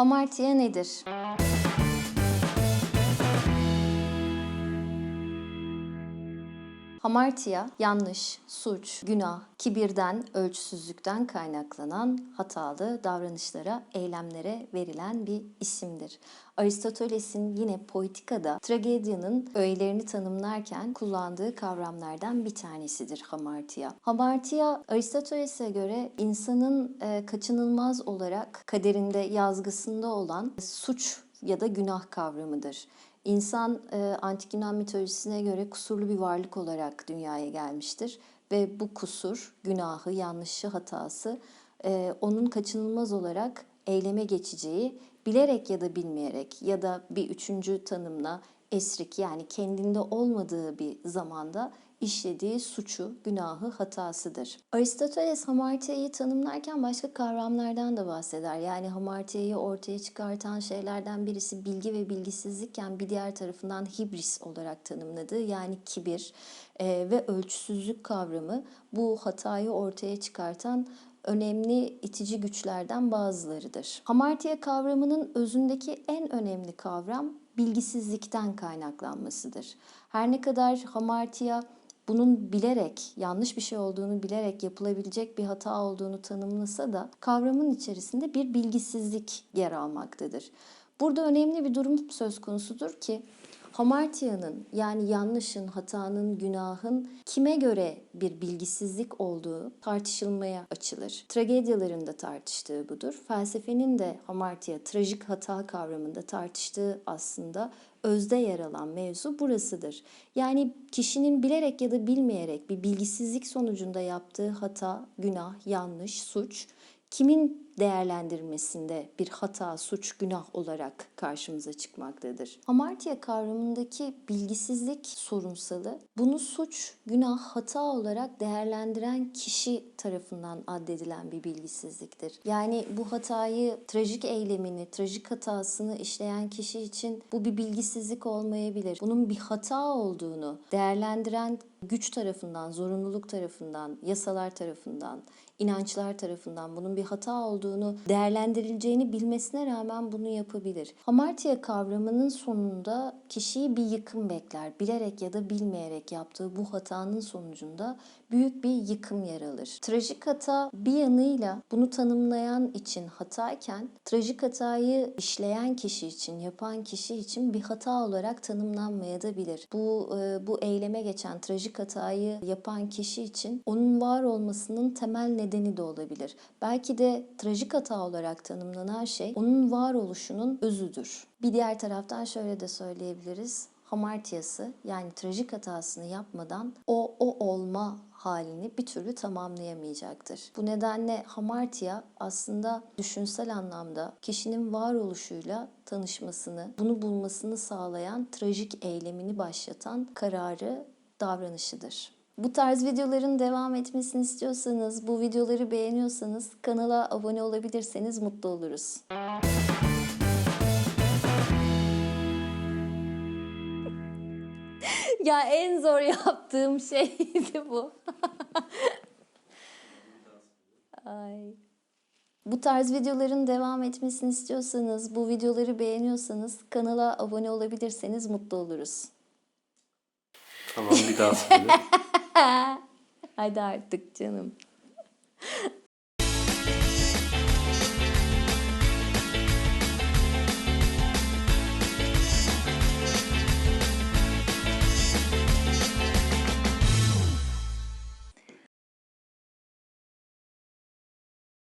Hamartiya nedir? Hamartiya yanlış, suç, günah, kibirden, ölçüsüzlükten kaynaklanan hatalı davranışlara, eylemlere verilen bir isimdir. Aristoteles'in yine Poetika'da tragedyanın öğelerini tanımlarken kullandığı kavramlardan bir tanesidir hamartia. Hamartia Aristoteles'e göre insanın e, kaçınılmaz olarak kaderinde yazgısında olan suç ya da günah kavramıdır. İnsan e, antik Yunan mitolojisine göre kusurlu bir varlık olarak dünyaya gelmiştir ve bu kusur, günahı, yanlışı, hatası e, onun kaçınılmaz olarak eyleme geçeceği bilerek ya da bilmeyerek ya da bir üçüncü tanımla esrik yani kendinde olmadığı bir zamanda işlediği suçu, günahı, hatasıdır. Aristoteles hamartiayı tanımlarken başka kavramlardan da bahseder. Yani hamartiayı ortaya çıkartan şeylerden birisi bilgi ve bilgisizlikken bir diğer tarafından hibris olarak tanımladığı yani kibir e, ve ölçüsüzlük kavramı bu hatayı ortaya çıkartan önemli itici güçlerden bazılarıdır. Hamartia kavramının özündeki en önemli kavram bilgisizlikten kaynaklanmasıdır. Her ne kadar hamartia bunun bilerek, yanlış bir şey olduğunu bilerek yapılabilecek bir hata olduğunu tanımlasa da kavramın içerisinde bir bilgisizlik yer almaktadır. Burada önemli bir durum söz konusudur ki hamartiyanın yani yanlışın, hatanın, günahın kime göre bir bilgisizlik olduğu tartışılmaya açılır. Tragedyaların da tartıştığı budur. Felsefenin de hamartiya, trajik hata kavramında tartıştığı aslında özde yer alan mevzu burasıdır. Yani kişinin bilerek ya da bilmeyerek bir bilgisizlik sonucunda yaptığı hata, günah, yanlış, suç kimin değerlendirmesinde bir hata, suç, günah olarak karşımıza çıkmaktadır. Hamartia kavramındaki bilgisizlik sorunsalı bunu suç, günah, hata olarak değerlendiren kişi tarafından addedilen bir bilgisizliktir. Yani bu hatayı, trajik eylemini, trajik hatasını işleyen kişi için bu bir bilgisizlik olmayabilir. Bunun bir hata olduğunu değerlendiren güç tarafından, zorunluluk tarafından, yasalar tarafından, inançlar tarafından bunun bir hata olduğunu değerlendirileceğini bilmesine rağmen bunu yapabilir. Hamartia kavramının sonunda kişiyi bir yıkım bekler. Bilerek ya da bilmeyerek yaptığı bu hatanın sonucunda büyük bir yıkım yer alır. Trajik hata bir yanıyla bunu tanımlayan için hatayken trajik hatayı işleyen kişi için, yapan kişi için bir hata olarak tanımlanmayabilir. Bu e, bu eyleme geçen trajik hatayı yapan kişi için onun var olmasının temel nedeni de olabilir. Belki de trajik hata olarak tanımlanan şey onun varoluşunun özüdür. Bir diğer taraftan şöyle de söyleyebiliriz. Hamartiyası yani trajik hatasını yapmadan o o olma halini bir türlü tamamlayamayacaktır. Bu nedenle hamartiya aslında düşünsel anlamda kişinin varoluşuyla tanışmasını, bunu bulmasını sağlayan trajik eylemini başlatan kararı, davranışıdır. Bu tarz videoların devam etmesini istiyorsanız, bu videoları beğeniyorsanız kanala abone olabilirseniz mutlu oluruz. ya en zor yaptığım şeydi bu. Ay. Bu tarz videoların devam etmesini istiyorsanız, bu videoları beğeniyorsanız kanala abone olabilirseniz mutlu oluruz. Tamam bir daha söyle. Hadi artık canım.